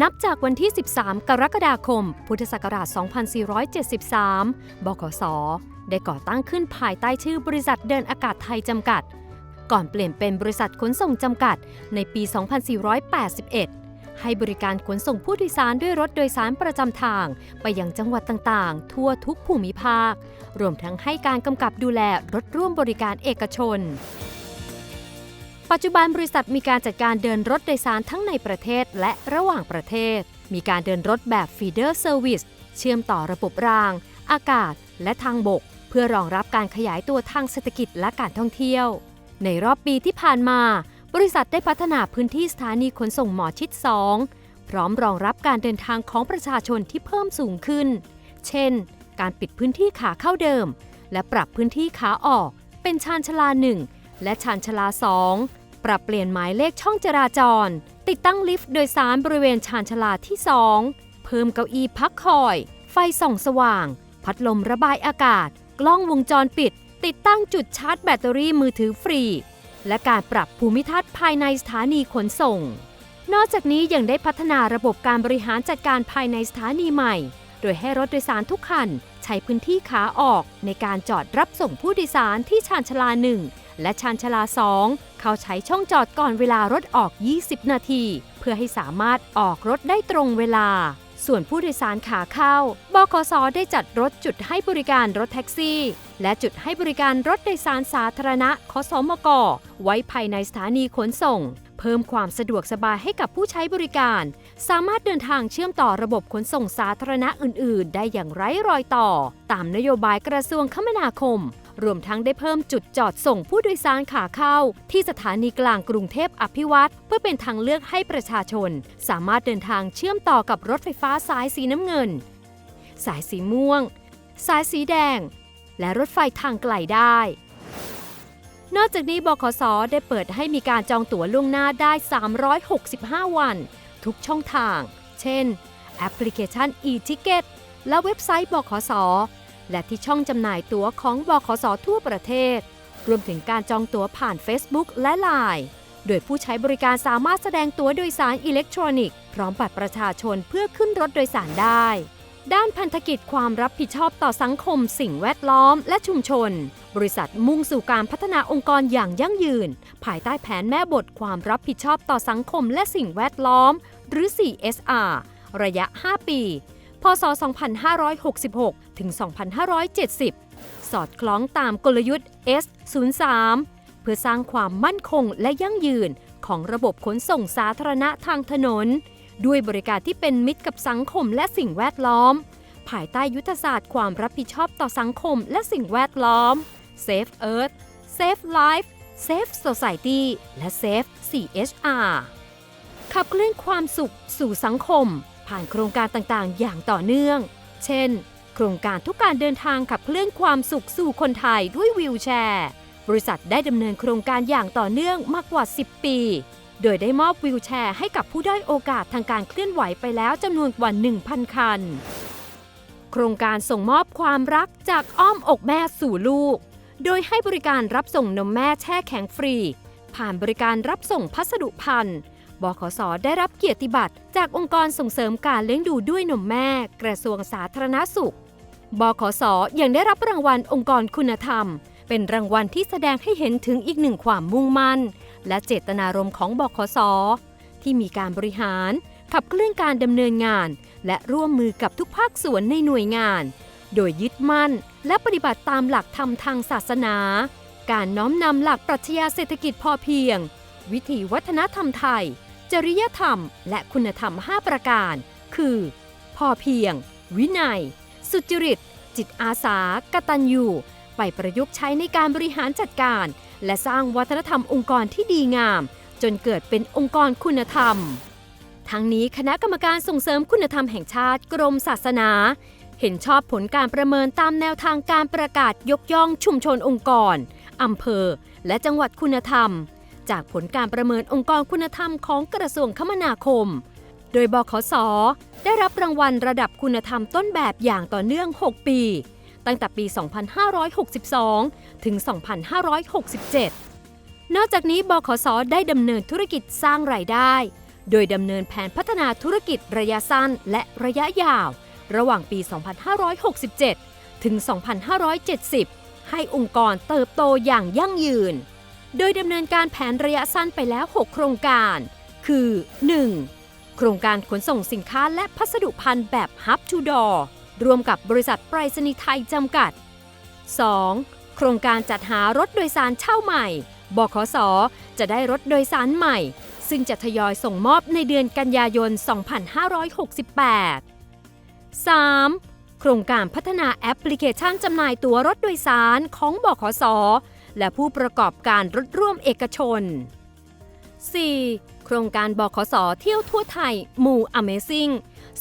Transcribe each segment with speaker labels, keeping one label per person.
Speaker 1: นับจากวันที่ 13 กรกฎาคม พุทธศักราช 2473 บขส ได้ก่อตั้งขึ้นภายใต้ชื่อบริษัทเดินอากาศไทยจำกัด ก่อนเปลี่ยนเป็นบริษัทขนส่งจำกัดในปี 2481 ให้บริการขนส่งผู้โดยสารด้วยรถโดยสารประจำทาง ไปยังจังหวัดต่างๆ ทั่วทุกภูมิภาค รวมทั้งให้การกำกับดูแลรถร่วมบริการเอกชน ปัจจุบันบริษัทมีการจัดการเดินรถโดยสารทั้งในประเทศและระหว่างประเทศ มีการเดินรถแบบ feeder service เชื่อมต่อระบบราง อากาศ และทางบก เพื่อรองรับการขยายตัวทางเศรษฐกิจและการท่องเที่ยว ในรอบปีที่ผ่านมา บริษัทได้พัฒนาพื้นที่สถานีขนส่งหมอชิด 2 พร้อมรองรับการเดินทางของประชาชนที่เพิ่มสูงขึ้น เช่น การปิดพื้นที่ขาเข้าเดิม และปรับพื้นที่ขาออก เป็นชานชาลา 1 และชานชาลา 2 ปรับเปลี่ยนหมายเลขช่องจราจร ติดตั้งลิฟต์โดยสารบริเวณชานชาลาที่ 2 เพิ่มเก้าอี้พักคอย ไฟส่องสว่าง พัดลมระบายอากาศ กล้องวงจรปิด ติดตั้งจุดชาร์จแบตเตอรี่มือถือฟรี และการปรับภูมิทัศน์ภายในสถานีขนส่ง นอกจากนี้ยังได้พัฒนาระบบการบริหารจัดการภายในสถานีใหม่ โดยให้รถโดยสารทุกคันใช้พื้นที่ขาออกในการจอดรับส่งผู้โดยสารที่ชานชาลา1และชานชาลา 2 เขาใช้ช่องจอดก่อนเวลารถออก 20 นาที เพื่อให้สามารถออกรถได้ตรงเวลา ส่วนผู้โดยสารขาเข้าบขสได้จัดรถจุดให้บริการรถแท็กซี่ และจุดให้บริการรถโดยสารสาธารณะคสมก ไว้ภายในสถานีขนส่ง เพิ่มความสะดวกสบายให้กับผู้ใช้บริการ สามารถเดินทางเชื่อมต่อระบบขนส่งสาธารณะอื่น ๆ ได้อย่างไร้รอยต่อ ตามนโยบายกระทรวงคมนาคม รวมทั้งได้เพิ่มจุดจอดส่งผู้โดยสารขาเข้า ที่สถานีกลางกรุงเทพอภิวัตรเพื่อเป็นทางเลือกให้ประชาชน สามารถเดินทางเชื่อมต่อกับรถไฟฟ้าสายสีน้ำเงิน สายสีม่วง สายสีแดง และรถไฟทางไกลได้ นอกจากนี้บขสได้เปิดให้มีการจองตั๋วล่วงหน้าได้ 365 วัน ทุกช่องทาง เช่น แอปพลิเคชัน e-ticket และเว็บไซต์บขส และที่ช่องจำหน่ายตั๋วของบขสทั่วประเทศ รวมถึงการจองตั๋วผ่าน Facebook และ Line โดยผู้ใช้บริการสามารถแสดงตั๋วโดยสารอิเล็กทรอนิกส์พร้อมบัตรประชาชนเพื่อขึ้นรถโดยสารได้ ด้านพันธกิจความรับผิดชอบต่อสังคมสิ่งแวดล้อมและชุมชน บริษัทมุ่งสู่การพัฒนาองค์กรอย่างยั่งยืน ภายใต้แผนแม่บทความรับผิดชอบต่อสังคมและสิ่งแวดล้อม หรือ 4SR ระยะ 5 ปี พศ 2566 ถึง 2570 สอดคล้องตามกลยุทธ์ S03 เพื่อสร้างความมั่นคงและยั่งยืนของระบบขนส่งสาธารณะทางถนน ด้วยบริการที่เป็นมิตรกับสังคมและสิ่งแวดล้อม ภายใต้ยุทธศาสตร์ความรับผิดชอบต่อสังคมและสิ่งแวดล้อม Safe Earth Safe Life Safe Society และ Safe CHR ขับเคลื่อนความสุขสู่สังคม ผ่านโครงการต่างๆ อย่างต่อเนื่อง เช่น โครงการทุกการเดินทางขับเคลื่อนความสุขสู่คนไทยด้วยวีลแชร์ บริษัทได้ดำเนินโครงการอย่างต่อเนื่องมากกว่า 10 ปี โดยได้มอบวีลแชร์ให้กับผู้ด้อยโอกาสทางการเคลื่อนไหวไปแล้วจำนวนกว่า 1,000 คัน โครงการส่งมอบความรักจากอ้อมอกแม่สู่ลูก โดยให้บริการรับส่งนมแม่แช่แข็งฟรี ผ่านบริการรับส่งพัสดุพันธ์บขสได้รับเกียรติบัตรจากองค์กรส่งเสริมการเลี้ยงดูด้วยนมแม่ กระทรวงสาธารณสุข บขสยังได้รับรางวัลองค์กรคุณธรรม เป็นรางวัลที่แสดงให้เห็นถึงอีกหนึ่งความมุ่งมั่น และเจตนารมณ์ของบขสที่มีการบริหาร ขับเคลื่อนการดำเนินงาน และร่วมมือกับทุกภาคส่วนในหน่วยงาน โดยยึดมั่นและปฏิบัติตามหลักธรรมทางศาสนา การน้อมนำหลักปรัชญาเศรษฐกิจพอเพียง วิถีวัฒนธรรมไทย จริยธรรม และคุณธรรม 5 ประการ คือ พอเพียง วินัย สุจริต จิตอาสากตัญญู ไปประยุกต์ใช้ในการบริหารจัดการ และสร้างวัฒนธรรมองค์กรที่ดีงาม จนเกิดเป็นองค์กรคุณธรรม ทั้งนี้คณะกรรมการส่งเสริมคุณธรรมแห่งชาติกรมศาสนา เห็นชอบผลการประเมินตามแนวทางการประกาศยกย่องชุมชนองค์กรอำเภอ และจังหวัดคุณธรรม จากผลการประเมินองค์กรคุณธรรมของกระทรวงคมนาคม โดยบขส ได้รับรางวัลระดับคุณธรรมต้นแบบอย่างต่อเนื่อง 6 ปี ตั้งแต่ปี 2562 ถึง 2567 นอกจากนี้บขสได้ดำเนินธุรกิจสร้างรายได้ โดยดำเนินแผนพัฒนาธุรกิจระยะสั้นและระยะยาว ระหว่างปี 2567 ถึง 2570 ให้องค์กรเติบโตอย่างยั่งยืน โดยดำเนินการแผนระยะสั้นไปแล้ว 6 โครงการ คือ 1. โครงการขนส่งสินค้าและพัสดุพันธุ์แบบ Hub to Door ร่วมกับบริษัทไปรษณีย์ไทยจำกัด 2. โครงการจัดหารถโดยสารเช่าใหม่ บขส จะได้รถโดยสารใหม่ ซึ่งจะทยอยส่งมอบในเดือนกันยายน 2568 3. โครงการพัฒนาแอปพลิเคชันจำหน่ายตั๋วรถโดยสารของบขส และผู้ประกอบการรถร่วมเอกชน 4. โครงการบขสเที่ยวทั่วไทยหมู่ Amazing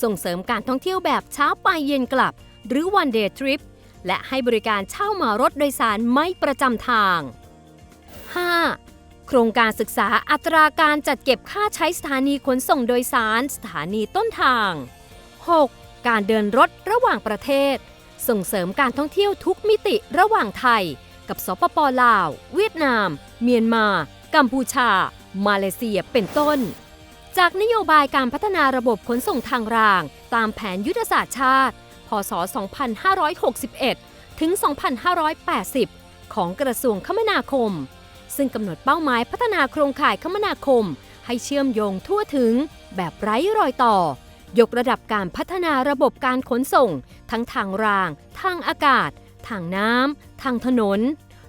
Speaker 1: ส่งเสริมการท่องเที่ยวแบบเช้าไปเย็นกลับ หรือ One Day Trip และให้บริการเช่ามารถโดยสารไม่ประจำทาง 5. โครงการศึกษาอัตราการจัดเก็บค่าใช้สถานีขนส่งโดยสาร สถานีต้นทาง 6. การเดินรถระหว่างประเทศ ส่งเสริมการท่องเที่ยวทุกมิติระหว่างไทย กับสปปลาว เวียดนาม เมียนมา กัมพูชา มาเลเซียเป็นต้น จากนโยบายการพัฒนาระบบขนส่งทางราง ตามแผนยุทธศาสตร์ชาติ พศ 2561 ถึง 2580 ของกระทรวงคมนาคม ซึ่งกำหนดเป้าหมายพัฒนาโครงข่ายคมนาคม ให้เชื่อมโยงทั่วถึงแบบไร้รอยต่อ ยกระดับการพัฒนาระบบการขนส่ง ทั้งทางราง ทางอากาศ ทางน้ำ ทางถนน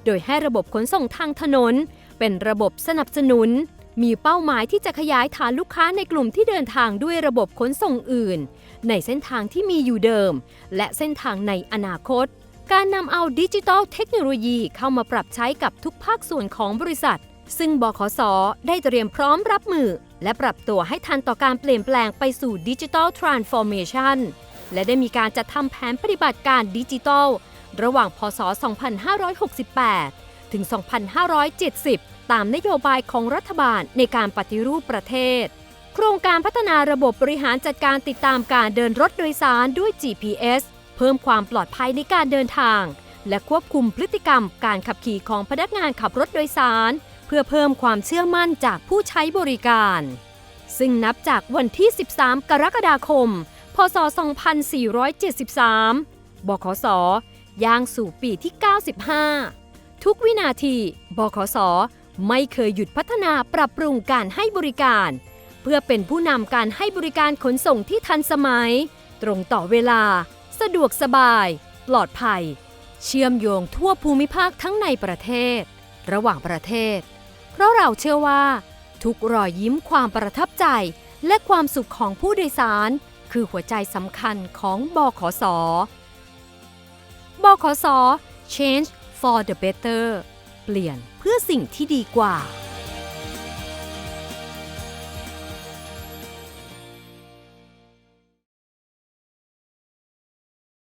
Speaker 1: โดยให้ระบบขนส่งทางถนน เป็นระบบสนับสนุน มีเป้าหมายที่จะขยายฐานลูกค้าในกลุ่มที่เดินทางด้วยระบบขนส่งอื่น ในเส้นทางที่มีอยู่เดิม และเส้นทางในอนาคต การนำเอาดิจิทัลเทคโนโลยีเข้ามาปรับใช้กับทุกภาคส่วนของบริษัท ซึ่งบขสได้เตรียมพร้อมรับมือ และปรับตัวให้ทันต่อการเปลี่ยนแปลงไปสู่ดิจิทัลทรานส์ฟอร์เมชันและได้มีการจัดทำแผนปฏิบัติการดิจิทัล ระหว่างพศ 2568 ถึง 2570 ตามนโยบายของรัฐบาลในการปฏิรูปประเทศ โครงการพัฒนาระบบบริหารจัดการติดตามการเดินรถโดยสารด้วย GPS เพิ่มความปลอดภัยในการเดินทาง และควบคุมพฤติกรรมการขับขี่ของพนักงานขับรถโดยสาร เพื่อเพิ่มความเชื่อมั่นจากผู้ใช้บริการ ซึ่งนับจากวันที่ 13 กรกฎาคม พศ 2473 บขสย่างสู่ปีที่ 95 ทุกวินาที บขส ไม่เคยหยุดพัฒนาปรับปรุงการให้บริการ เพื่อเป็นผู้นำการให้บริการขนส่งที่ทันสมัย ตรงต่อเวลา สะดวกสบาย ปลอดภัย เชื่อมโยงทั่วภูมิภาคทั้งในประเทศ ระหว่างประเทศ เพราะเราเชื่อว่า ทุกรอยยิ้มความประทับใจ และความสุขของผู้โดยสาร คือหัวใจสำคัญของบขส บขส Change for the better เปลี่ยนเพื่อสิ่งที่ดีกว่า